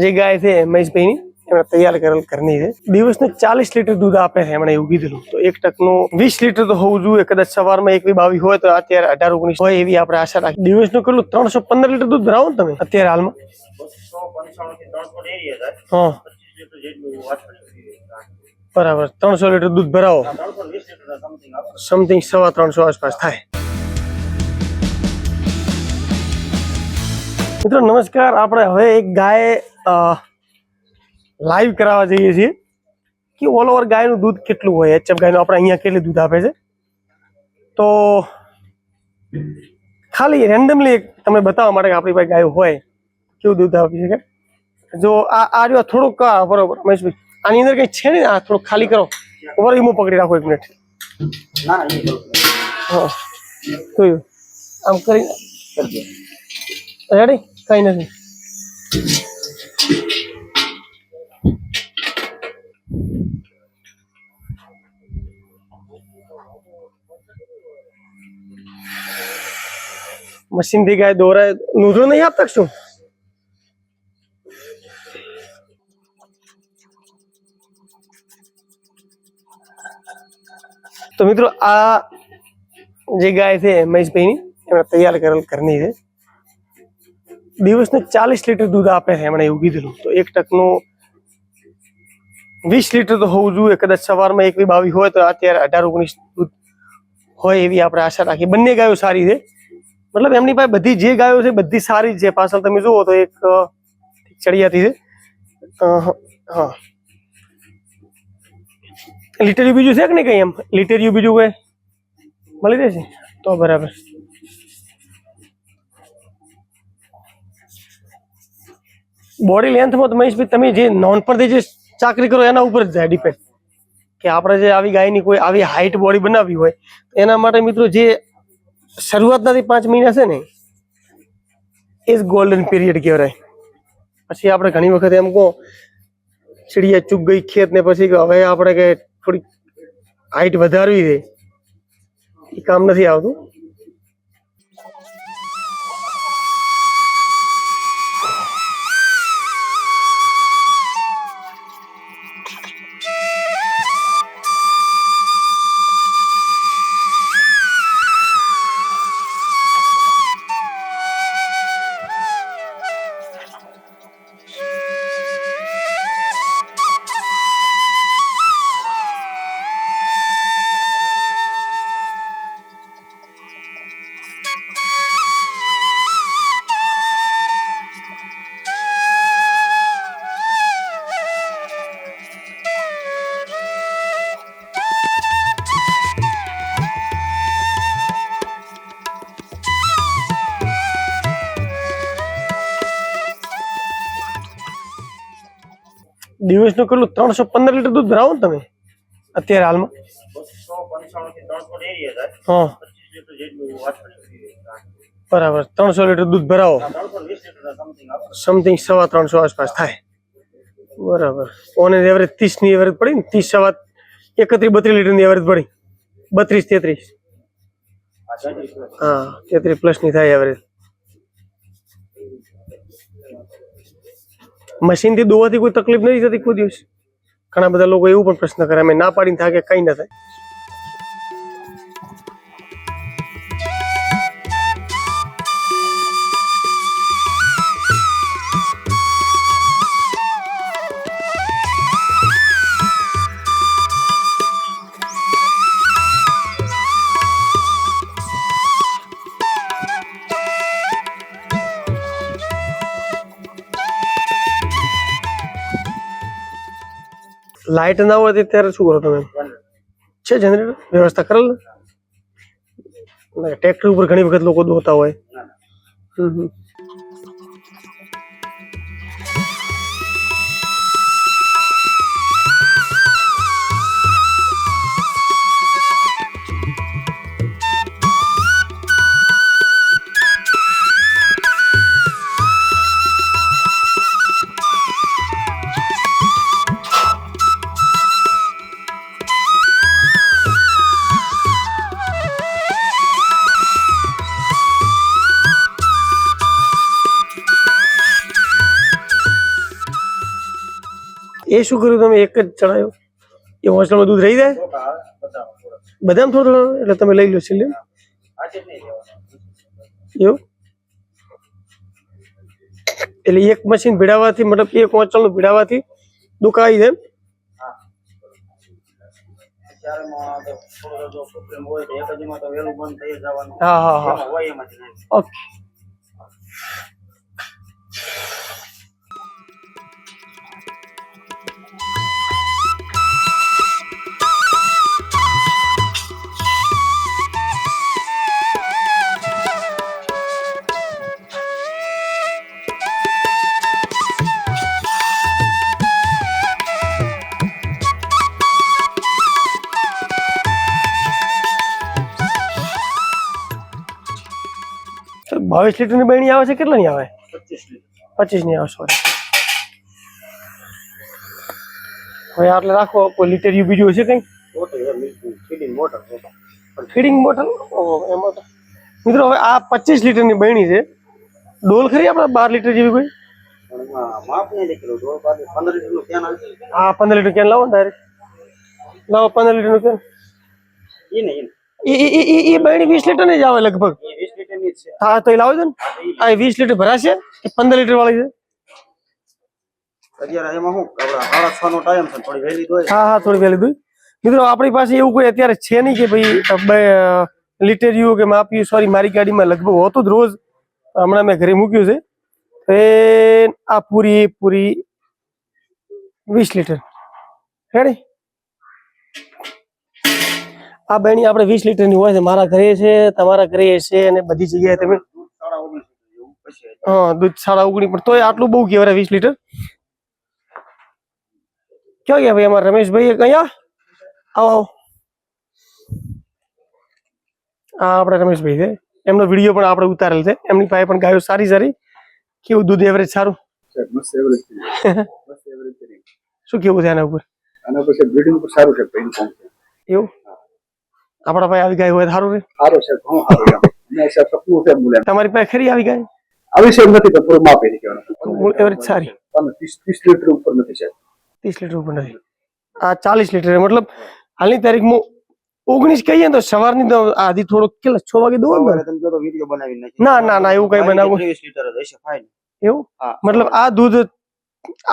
જે ગાય છે, મહેશભાઈની એમણે તૈયાર કરેલ કરની છે. દિવસને ચાલીસ લીટર દૂધ આપે છે, એમણે એવું કીધેલું. તો એક ટકનું વીસ લીટર તો હોવું જોઈએ, કદાચ સવારમાં એકવી બાવી હોય તો અત્યારે અઢાર, ઓગણીસ હોય એવી આપણે આશા રાખી દિવસનું કેટલું, ત્રણસો પંદર લીટર દૂધ ભરાવો ને તમે અત્યારે હાલમાં? હા. બરાબર, ત્રણસો લીટર દૂધ ભરાવો. સમથિંગ સવા ત્રણસો આસપાસ થાય. મિત્રો, નમસ્કાર. આપણે હવે એક ગાય લાઈવ કરાવવા જઈએ છીએ કે ઓલ ઓવર ગાયનું દૂધ કેટલું હોય? એચએફ ગાયનું આપણે અહીંયા કેટલું દૂધ આપે છે? તો ખાલી રેન્ડમલી તમને બતાવવા માટે આપણી પાસે ગાયો હોય કેવું દૂધ આપી શકે? જો આ આ રહ્યો થોડુંક બરોબર રમેશભાઈ આની અંદર કંઈ છે ને? આ થોડુંક ખાલી કરો. ઉપર હું પકડી રાખો એક મિનિટ. હા જોયું. આમ કરી. રેડી કઈ નથી. મશીનથી ગાય દોરાય નૂધરો નહીં આપતા કે શું તો મિત્રો આ જે ગાય છે મહેશભાઈની એમણે તૈયાર કરેલ ઘરની છે દિવસને ચાલીસ લીટર દૂધ આપે છે એમણે એવું કીધેલું તો એક ટકનું વીસ લીટર તો હોવું જોઈએ. કદાચ સવારમાં એકવી બાવી હોય તો અત્યારે અઢાર ઓગણીસ દૂધ હોય એવી આપણે આશા રાખીએ. બંને ગાયો સારી છે. મતલબ એમની પાસે બધી જે ગાયો છે બધી સારી જ છે. પાછળ તમે જુઓ તો એક અ, ચડિયાતી છે. અ, હા લીટરિયું બીજું છે કે નહીં કઈ એમ? લીટરિયું બીજું કઈ? મળી રહેશે? તો બરાબર. બોડી લેન્થમાં તો મહેશભાઈ તમે જે નોનપણથી જે ચાકરી કરો, એના ઉપર જ જાય ડિપેન્ડ કે આપણે જે આવી ગાયની કોઈ આવી હાઈટ બોડી બનાવી હોય એના માટે મિત્રો જે શરૂઆતનાથી પાંચ મહિના છે ને, એ જ ગોલ્ડન પીરિયડ કહેવાય. પછી આપણે ઘણી વખત એમ કહો, ચીડિયા ચૂક ગઈ ખેત ને પછી હવે આપણે કે થોડી હાઈટ વધારવી છે, એ કામ નથી આવતું. દિવસનું કેટલું? ત્રણસો પંદર લીટર દૂધ ભરાવો ને તમે. અત્યારે હાલમાં. બસો પંચાણું થી ત્રણસો ડેરી હતા હા. પચીસ લીટર જેટલું વાછરડું બરાબર. ત્રણસો લીટર દૂધ ભરાવો. ત્રણસો વીસ લીટર સમથિંગ આપે સમથિંગ સવા ત્રણસો આસપાસ થાય. બરાબર. ઓન એવરેજ ત્રીસની એવરેજ પડી ને, ત્રીસ સવા એકત્રીસ, બત્રીસ લીટરની એવરેજ પડી. બત્રીસ, તેત્રીસ. આ તેત્રીસ plus. હા તેત્રીસ પ્લસની થાય એવરેજ મશીનથી દોવાથી કોઈ તકલીફ નથી થતી કોઈ દિવસ? ઘણા બધા લોકો એવું પણ પ્રશ્ન કરે, અમે ના પાડીને થાય કે કઈ ના થાય. લાઇટ ના હોય ત્યારે શું કરો તમે? છે જનરેટર વ્યવસ્થા કરેલ ટ્રેક્ટર ઉપર ઘણી વખત લોકો દોતા હોય. હમ હમ. એ શું કર્યું તમે? એક જ ચડાયો એ હોસ્ટેલમાં દૂધ રહી જાય? બદામ થોડા. થોડું એટલે તમે લઈ લો છેલ્લે. એવું? એટલે એક મશીન ભીડાવવાથી મતલબ એક ઓંચળનું ભીડાવવાથી દુખાઈ જાય હા. હા હા. થોડો બાવીસ લીટરની બહેણી આવે છે કેટલાની આવે પચીસ લીટર. પચીસની આવે સોરી હવે આટલે રાખો કોઈ લીટર યુ બીજું હશે કંઈ મોટર છે, milking, feeding motor છે. ફીડિંગ બોટલ ઓહો એમાં તો મિત્રો હવે આ પચીસ લીટરની બહેણી છે ડોલ ખરી આપણે બાર લીટર જેવી કોઈ પણ એમાં માપ નહીં લખેલું. દોઢ બાર પંદર લીટરનું કેન આવે છે. હા પંદર લીટર કેન લાવો ડાયરેક્ટ લાવો પંદર લીટરનું કેન ઈ ને ઈ ને. એ એ એ એ- એ બહેણી વીસ લીટરની જ આવે લગભગ હા તો એ લાવો છો ને. આ વીસ લીટર ભરાશે કે પંદર લીટર વાળી છે? હા હા થોડી વહેલી મિત્રો આપણી પાસે એવું કોઈ અત્યારે છે નહીં કે ભાઈ બે- કે માપ્યું સોરી મારી ગાડીમાં લગભગ હોતું જ રોજ. હમણાં મેં ઘરે મૂક્યું છે. એ આ પૂરી પૂરી વીસ લીટર. રેડી આ બેણી આપણે વીસ લીટરની હોય છે મારા ઘરે છે તમારા ઘરે છે અને બધી જગ્યાએ તમે હા દૂધ સાડા ઓગણી પણ તોય આટલું બહુ કહેવાય વીસ લીટર. ક્યાં ગયા ભાઈ અમારા રમેશભાઈ કયા આવો આવો. આ આપણા રમેશભાઈ છે. એમનો વીડિયો પણ આપણે ઉતારેલ છે. એમની પાસે પણ ગાયો સારી સારી. કેવું દૂધ એવરેજ સારું. શું કેવું છે આના ઉપર? આના પછી બ્રીડિંગ સારું છે. એવું? આપણા પાસે આવી ગાય હોય સારું રે. સારું છે ઘણું સારું છે. મૂલ્ય તમારી પાસે ખરી આવી ગાય? આવી છે નથી પણ થોડું માપે કહેવાનું એવરેજ સારી. ત્રીસ ત્રીસ લીટર ઉપર નથી સાહેબ. ત્રીસ લીટર ઉપર નથી. આ ચાલીસ લીટર મતલબ હાલની તારીખમાં ઓગણીસ કહીએ ને તો સવારની તો આધી થોડો કેટલો છ વાગે દો સવારે તમે જો તો વીડિયો બનાવી ના, ના, ના, એવું કંઈ ફાઇન એવું? મતલબ આ દૂધ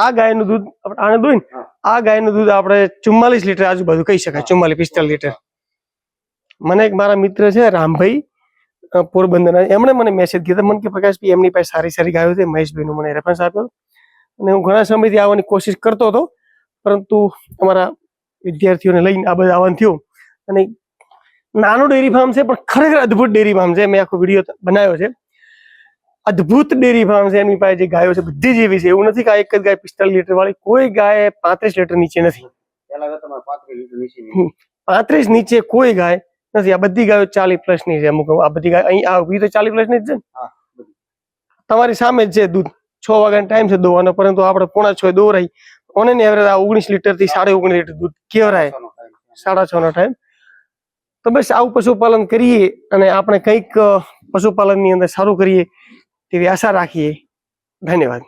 આ ગાયનું દૂધ આપણે આને દોઈ ને હા. આ ગાયનું દૂધ આપણે ચુમ્માલીસ લીટર આજુબાજુ કહી શકાય ચુમ્માલીસ પિસ્તાલીસ લીટર. મને એક મારા મિત્ર છે રામભાઈ પોરબંદરના. એમણે મને મેસેજ કીધો મને કે પ્રકાશભાઈ એમની પાસે સારી સારી ગાયો છે. મહેશભાઈનું મને રેફરન્સ આપ્યો. અને હું ઘણા સમયથી આવવાની કોશિશ કરતો હતો પરંતુ અમારા વિદ્યાર્થીઓને લઈને આ બધા આવવાનું થયું. અને નાનું ડેરી ફાર્મ છે પણ ખરેખર અદ્ભુત ડેરી ફાર્મ છે. મેં આખો વીડિયો બનાવ્યો છે. અદ્ભુત ડેરી ફાર્મ છે. એમની પાસે જે ગાયો છે બધી જ એવી છે. એવું નથી કે આ એક જ ગાય પિસ્તાલીસ લીટર વાળી. કોઈ ગાય પાંત્રીસ લીટર નીચે નથી. પાંત્રીસ નીચે કોઈ ગાય નથી આ બધી ગાયો ચાલીસ પ્લસની છે અમુક આ બધી ગાય અહીં આ ઊભી તો ચાલી પ્લસની જ છે ને? તમારી સામે જ છે દૂધ. છ વાગ્યાનો ટાઈમ છે દોવાનો પરંતુ આપણે પોણા છ દોરાય ઓને ને એવરેજ આ ઓગણીસ લીટરથી સાડા ઓગણીસ લીટર દૂધ કેવરાય. સાડા છ નો ટાઈમ તો બસ આવું પશુપાલન કરીએ અને આપણે કંઈક પશુપાલનની અંદર સારું કરીએ તેવી આશા રાખીએ. ધન્યવાદ.